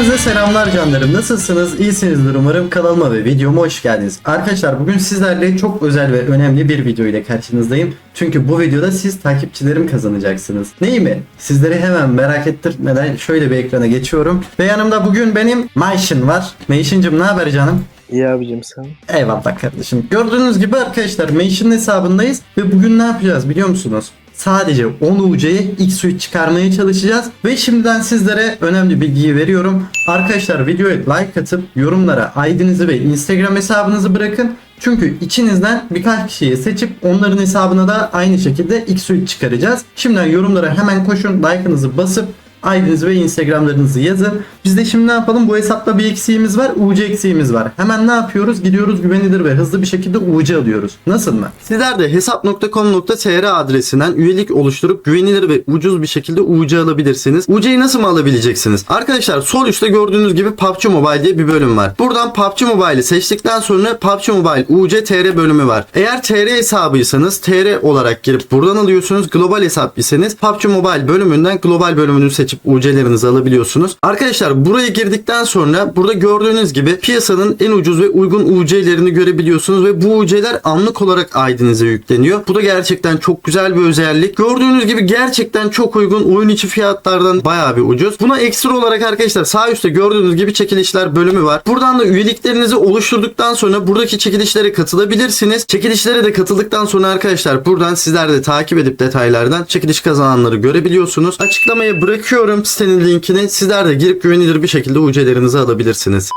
Hepinize selamlar canlarım. Nasılsınız? İyisinizdir umarım. Kanalıma ve videoma hoş geldiniz. Arkadaşlar bugün sizlerle çok özel ve önemli bir video ile karşınızdayım. Çünkü bu videoda siz takipçilerim kazanacaksınız. Neyi mi? Sizleri hemen merak ettirmeden şöyle bir ekrana geçiyorum. Ve yanımda bugün benim Mayşin var. Mayşin'cim ne haber canım? İyi abicim sen. Eyvallah kardeşim. Gördüğünüz gibi arkadaşlar Mansion'ın hesabındayız ve bugün ne yapacağız biliyor musunuz? Sadece 10 UC'ye ilk suit çıkarmaya çalışacağız ve şimdiden sizlere önemli bilgiyi veriyorum. Arkadaşlar videoya like atıp yorumlara ID'nizi ve Instagram hesabınızı bırakın. Çünkü içinizden birkaç kişiyi seçip onların hesabına da aynı şekilde ilk suit çıkaracağız. Şimdiden yorumlara hemen koşun like'ınızı basıp ID'nizi ve Instagram'larınızı yazın. Biz de şimdi ne yapalım? Bu hesapta bir eksiğimiz var. UC eksiğimiz var. Hemen ne yapıyoruz? Gidiyoruz güvenilir ve hızlı bir şekilde UC alıyoruz. Nasıl mı? Sizler de hesap.com.tr adresinden üyelik oluşturup güvenilir ve ucuz bir şekilde UC alabilirsiniz. UC'yi nasıl mı alabileceksiniz? Arkadaşlar sol üstte gördüğünüz gibi PUBG Mobile diye bir bölüm var. Buradan PUBG Mobile'i seçtikten sonra PUBG Mobile UC TR bölümü var. Eğer TR hesabıysanız TR olarak girip buradan alıyorsunuz. Global hesap iseniz PUBG Mobile bölümünden global bölümünü seçip UC'lerinizi alabiliyorsunuz. Arkadaşlar buraya girdikten sonra burada gördüğünüz gibi piyasanın en ucuz ve uygun UC'lerini görebiliyorsunuz ve bu UC'ler anlık olarak ID'nize yükleniyor. Bu da gerçekten çok güzel bir özellik. Gördüğünüz gibi gerçekten çok uygun oyun içi fiyatlardan bayağı bir ucuz. Buna ekstra olarak arkadaşlar sağ üstte gördüğünüz gibi çekilişler bölümü var. Buradan da üyeliklerinizi oluşturduktan sonra buradaki çekilişlere katılabilirsiniz. Çekilişlere de katıldıktan sonra arkadaşlar buradan sizler de takip edip detaylardan çekiliş kazananları görebiliyorsunuz. Açıklamaya bırakıyorum sitenin linkini. Sizler de girip güvenilir bir şekilde UC'lerinizi alabilirsiniz.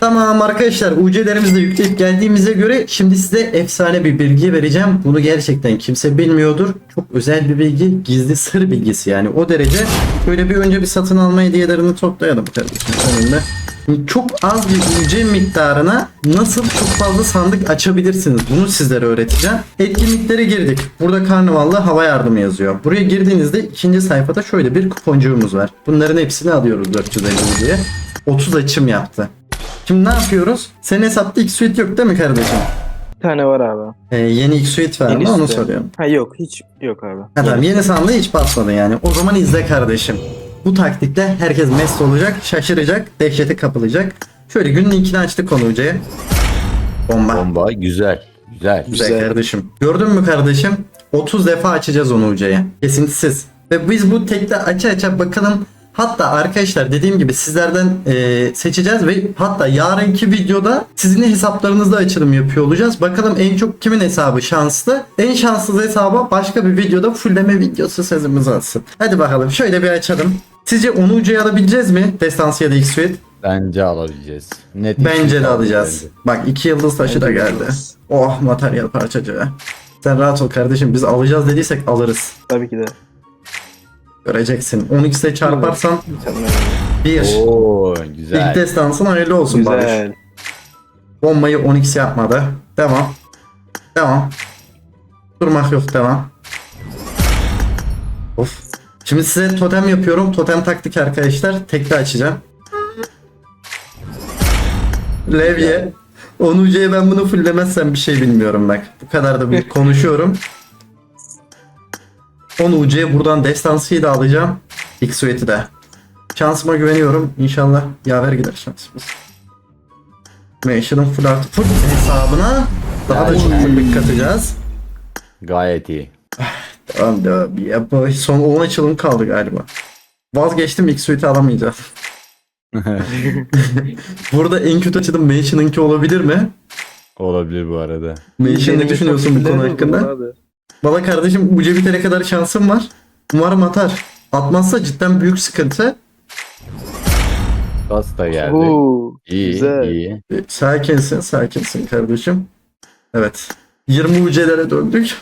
Tamam arkadaşlar UC'lerimizi de yükleyip geldiğimize göre şimdi size efsane bir bilgi vereceğim. Bunu gerçekten kimse bilmiyordur. Çok özel bir bilgi. Gizli sır bilgisi yani o derece. Böyle bir önce bir satın alma hediyelerini toplayalım kardeşim önünde. Çok az bir UC miktarına nasıl çok fazla sandık açabilirsiniz bunu sizlere öğreteceğim. Etkinliklere girdik. Burada karnavallı hava yardımı yazıyor. Buraya girdiğinizde ikinci sayfada şöyle bir kuponcuğumuz var. Bunların hepsini alıyoruz 450 diye. 30 açım yaptı. Şimdi ne yapıyoruz? Senin hesapta ilk suite yok değil mi kardeşim? Bir tane var abi. Ee, yeni ilk suite var mı onu soruyorum. Ha yok hiç yok abi. Ha, tamam yeni sandığı hiç basmadın yani. O zaman izle kardeşim. Bu taktikle herkes mest olacak, şaşıracak, dehşete kapılacak. Şöyle günün linkini açtık konucuya. Bomba. Bomba güzel. Güzel. Güzel, Güzel. kardeşim. Gördün mü kardeşim? 30 defa açacağız onu ucaya. Kesintisiz. Ve biz bu tekte aça aça bakalım. Hatta arkadaşlar dediğim gibi sizlerden e, seçeceğiz ve hatta yarınki videoda sizin hesaplarınızda açılım yapıyor olacağız. Bakalım en çok kimin hesabı şanslı. En şanssız hesaba başka bir videoda fullleme videosu sözümüz olsun. Hadi bakalım şöyle bir açalım. Sizce onu ucaya alabileceğiz mi? Destansı ya da X-Suite? Bence alabileceğiz. Net Bence de alacağız. Bak iki yıldız taşı da Bence geldi. Oh materyal parçacığı. Sen rahat ol kardeşim biz alacağız dediysek alırız. Tabii ki de. Göreceksin. 12'de çarparsan. 1. Oo İlk güzel. destansın hayırlı olsun Barış. Güzel. Bombayı 12 yapmadı. Devam. Devam. Durmak yok devam. Of. Şimdi size totem yapıyorum. Totem taktik arkadaşlar. Tekli açacağım. Levye. 10 ucuya ben bunu fullemezsem bir şey bilmiyorum bak. Bu kadar da bir konuşuyorum. 10 ucuya buradan destansıyı da alacağım. X-Suite'i de. Şansıma güveniyorum. İnşallah yaver gider şansımız. Mansion'ın full artı full hesabına daha da çok full katacağız. Gayet iyi. Tamam devam. Ya, bu son 10 açılım kaldı galiba. Vazgeçtim ilk suite'i alamayacağız. Burada en kötü açılım Mansion'ınki olabilir mi? Olabilir bu arada. Mansion ne düşünüyorsun bu konu hakkında? Valla kardeşim uca bitene kadar şansım var. Umarım atar. Atmazsa cidden büyük sıkıntı. Bas da geldi. Oo, iyi güzel. iyi. E, Sakinsin, sakinsin kardeşim. Evet. 20 ucelere döndük.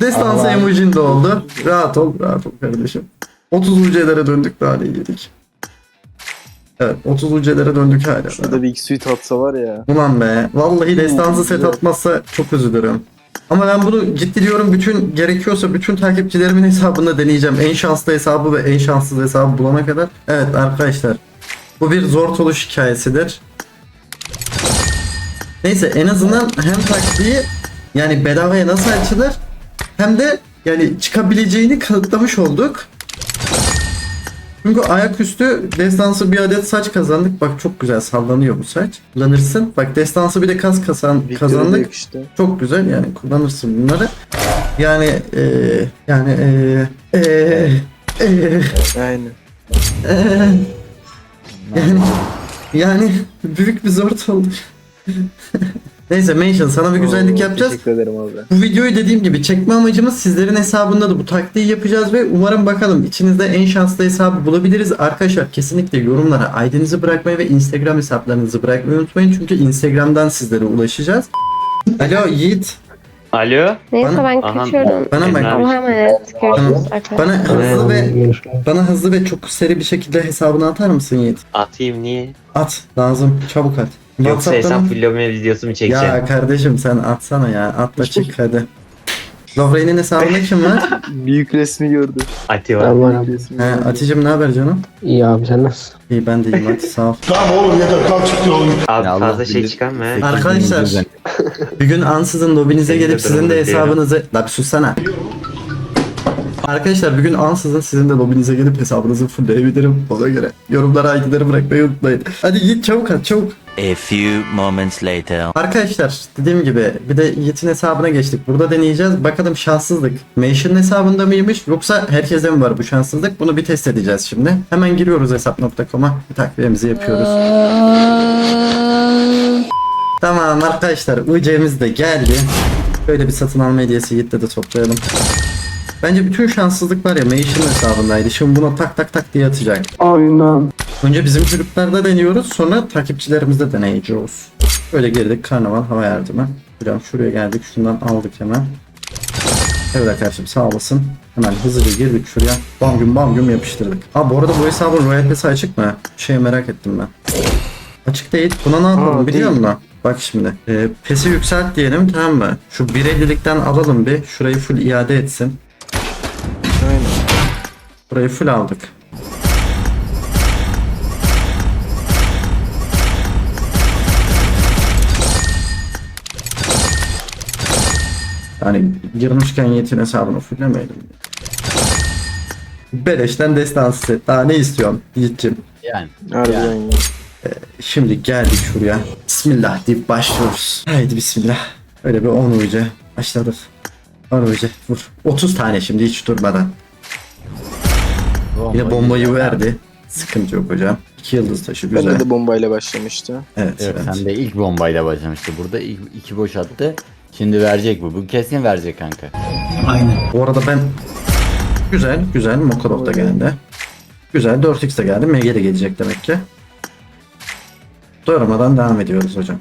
Destansı emojin de oldu. Rahat ol, rahat ol kardeşim. 30 ucelere döndük daha ne yedik. Evet, 30 ucelere döndük hala. Şurada bir iki suite atsa var ya. Ulan be. Vallahi destansı set atmazsa çok üzülürüm. Ama ben bunu ciddi diyorum bütün gerekiyorsa bütün takipçilerimin hesabında deneyeceğim. En şanslı hesabı ve en şanssız hesabı bulana kadar. Evet arkadaşlar. Bu bir zor oluş hikayesidir. Neyse en azından hem taktiği yani bedavaya nasıl açılır hem de yani çıkabileceğini kanıtlamış olduk. Çünkü ayaküstü destansı bir adet saç kazandık. Bak çok güzel sallanıyor bu saç. Kullanırsın. Bak destansı bir de kas kazan, kazandık. yakıştı. Çok güzel yani kullanırsın bunları. Yani eee yani eee eee eee Aynen. eee yani yani büyük bir zor oldu. Neyse Mention sana bir güzellik Oo, yapacağız. Teşekkür ederim abi. Bu videoyu dediğim gibi çekme amacımız sizlerin hesabında da bu taktiği yapacağız ve umarım bakalım içinizde en şanslı hesabı bulabiliriz. Arkadaşlar kesinlikle yorumlara ID'nizi bırakmayı ve Instagram hesaplarınızı bırakmayı unutmayın. Çünkü Instagram'dan sizlere ulaşacağız. Alo Yiğit. Alo. Neyse Aha. ben kaçıyorum. Bana bak. Allah'a emanet. Görüşürüz arkadaşlar. Bana hızlı ve bana hızlı ve çok seri bir şekilde hesabını atar mısın Yiğit? Atayım niye? At lazım çabuk at. Yoksa WhatsApp'tan- hesap vlogunu videosu mu çekeceğim? Ya kardeşim sen atsana ya. Atla çık hadi. Lovren'in hesabında kim var? Büyük resmi gördü. Ati var. Tamam. Büyük resmi He, gördü. Aticim ne haber canım? İyi abi sen nasılsın? İyi ben de iyiyim hadi sağ ol. Tamam oğlum yeter kalk çık yolun. Abi Ya Allah fazla şey bilir. çıkarma he. Arkadaşlar. Bir gün ansızın lobinize de gelip sizin de hesabınızı... La bir sussana. Arkadaşlar bir gün ansızın sizin de lobinize gelip hesabınızı fullleyebilirim. Ona göre yorumlara ID'leri bırakmayı unutmayın. Hadi Yiğit çabuk at çabuk. A few moments later. Arkadaşlar dediğim gibi bir de Yiğit'in hesabına geçtik. Burada deneyeceğiz. Bakalım şanssızlık Mation'ın hesabında mıymış yoksa herkeste mi var bu şanssızlık? Bunu bir test edeceğiz şimdi. Hemen giriyoruz hesap.com'a. Bir takviyemizi yapıyoruz. Tamam arkadaşlar UC'miz de geldi. Böyle bir satın alma hediyesi Yiğit'le de toplayalım. Bence bütün şanssızlık var ya Mation'ın hesabındaydı. Şimdi buna tak tak tak diye atacak. Aynen. Önce bizim çocuklarda deniyoruz sonra takipçilerimizde deneyeceğiz. Böyle girdik karnaval hava yardımı. Hocam şuraya geldik şundan aldık hemen. Evet arkadaşım sağ olasın. Hemen hızlıca girdik şuraya. Bam güm bam güm yapıştırdık. Aa bu arada bu hesabın Royal Pass'i açık mı? Şey merak ettim ben. Açık değil. Buna ne yapalım biliyor musun? Bak şimdi. E, PES'i yükselt diyelim tamam mı? Şu 1.50'likten alalım bir. Şurayı full iade etsin. Burayı full aldık. Yani girmişken Yiğit'in hesabını fulllemeyelim. Beleşten destansı set. Daha ne istiyorsun Yiğit'cim? Yani. Harbiden Yani. ya. Şimdi geldik şuraya. Bismillah deyip başlıyoruz. Haydi bismillah. Öyle bir 10 uyucu. Başladık. 10 uyucu. Vur. 30 tane şimdi hiç durmadan. Yine bombayı verdi. Sıkıntı yok hocam. 2 yıldız taşı güzel. Bende de bombayla başlamıştı. Evet, Evet, evet. sen de ilk bombayla başlamıştı. Burada ilk iki boş attı. Şimdi verecek bu. Bu kesin verecek kanka. Bu arada ben güzel güzel Mokorov da geldi. Güzel 4x de geldi. MG de gelecek demek ki. Doyurmadan devam ediyoruz hocam.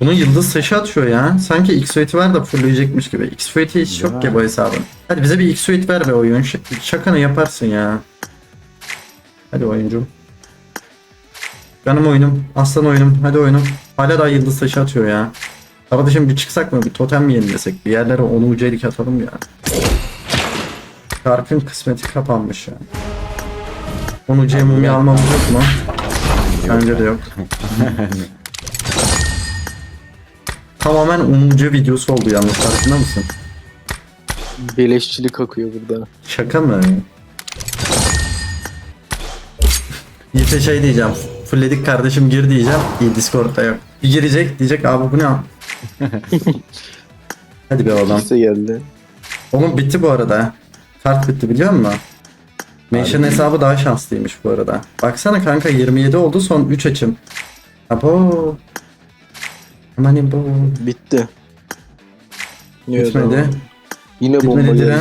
Bunun yıldız taşı atıyor ya. Sanki X-Suite'i var da fullleyecekmiş gibi. X-Suite'i hiç yok ki bu hesabın. Hadi bize bir X-Suite ver be oyun. Ş- şakanı yaparsın ya. Hadi oyuncum. Benim oyunum. Aslan oyunum. Hadi oyunum. Hala daha yıldız taşı atıyor ya. Kardeşim bir çıksak mı? Bir totem mi yenilesek? Bir yerlere onu ucelik atalım ya. Şarkın kısmeti kapanmış ya. Onu mumya almamız yok mu? Bence de yok. Tamamen umucu videosu oldu yalnız farkında mısın? Beleşçilik akıyor burada. Şaka mı? Yiğit'e şey diyeceğim. Fullledik kardeşim gir diyeceğim. İyi Discord'da yok. Bir girecek diyecek abi bu ne? Hadi be oğlum. İkisi geldi. Oğlum bitti bu arada. Kart bitti biliyor musun? Mention hesabı daha şanslıymış bu arada. Baksana kanka 27 oldu son 3 açım. Abo. Aman bu. Bitti. Niye Bitmedi. Yine bomba Bitmedi geldi. diren.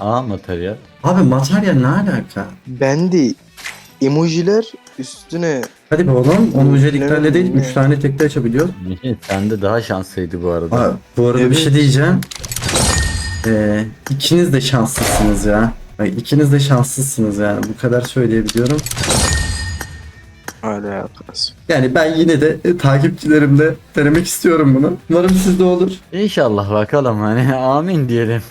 Aa materyal. Abi materyal ne alaka? Ben de emojiler üstüne Hadi be oğlum. Onu üceliklerle değil Ne? 3 tane tekte açabiliyoruz. Sen de daha şanslıydı bu arada. Aa, bu arada bir Evet. şey diyeceğim. Ee, ikiniz de şanslısınız ya. Bak, ikiniz de şanslısınız yani. Bu kadar söyleyebiliyorum. Hala yaparız. Yani ben yine de e, takipçilerimle denemek istiyorum bunu. Umarım sizde olur. İnşallah bakalım hani amin diyelim.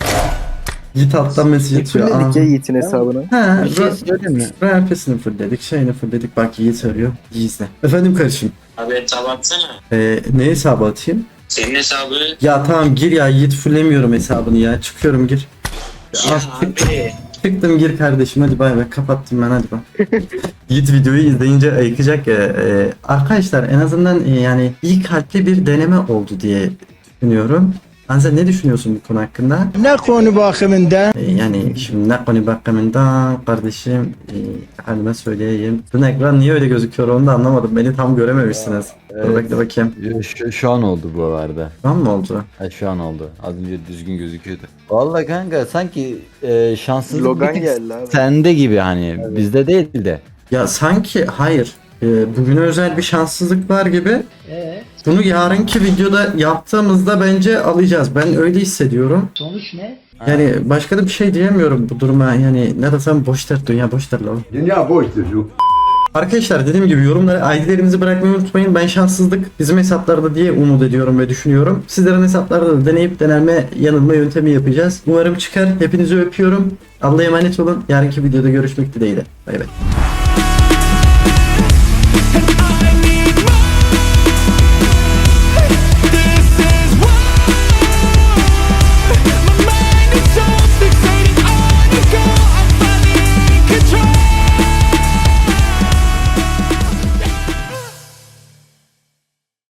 Git alttan mesaj atıyor. Fulledik ya Aa. Yiğit'in hesabını. Ha, Bir şey söyleyeyim mi? RP'sini fullledik, şeyini fullledik. Bak Yiğit arıyor. Yiğit'le. Efendim kardeşim. Abi hesabı atsana. Ee, ne hesabı atayım? Senin hesabı Ya tamam gir ya Yiğit fullemiyorum hesabını ya. Çıkıyorum gir. ya Az- abi. Çıktım gir kardeşim hadi bay bay kapattım ben hadi bak. Yiğit videoyu izleyince ayıkacak ya. Ee, arkadaşlar en azından e, yani iyi kalpli bir deneme oldu diye düşünüyorum. Anze ne düşünüyorsun bu konu hakkında? Ne konu bakımından? Ee, yani şimdi ne konu bakımından kardeşim e, halime söyleyeyim. Bu ekran niye öyle gözüküyor onu da anlamadım. Beni tam görememişsiniz. Dur bekle bakayım. Şu, şu an oldu bu arada. Şu an mı oldu? Ha, şu an oldu. Az önce düzgün gözüküyordu. Vallahi kanka sanki e, şanssızlık Logan bir geldi abi. sende gibi hani bizde değil de. Ya sanki hayır. Ee, bugüne özel bir şanssızlık var gibi. Bunu yarınki videoda yaptığımızda bence alacağız. Ben öyle hissediyorum. Sonuç ne? Yani başka da bir şey diyemiyorum bu duruma. Yani ne desem boş der dünya boş lan. Dünya boştur yok. Arkadaşlar dediğim gibi yorumlara ID'lerinizi bırakmayı unutmayın. Ben şanssızlık bizim hesaplarda diye umut ediyorum ve düşünüyorum. Sizlerin hesaplarda da deneyip denenme yanılma yöntemi yapacağız. Umarım çıkar. Hepinizi öpüyorum. Allah'a emanet olun. Yarınki videoda görüşmek dileğiyle. Bay bay.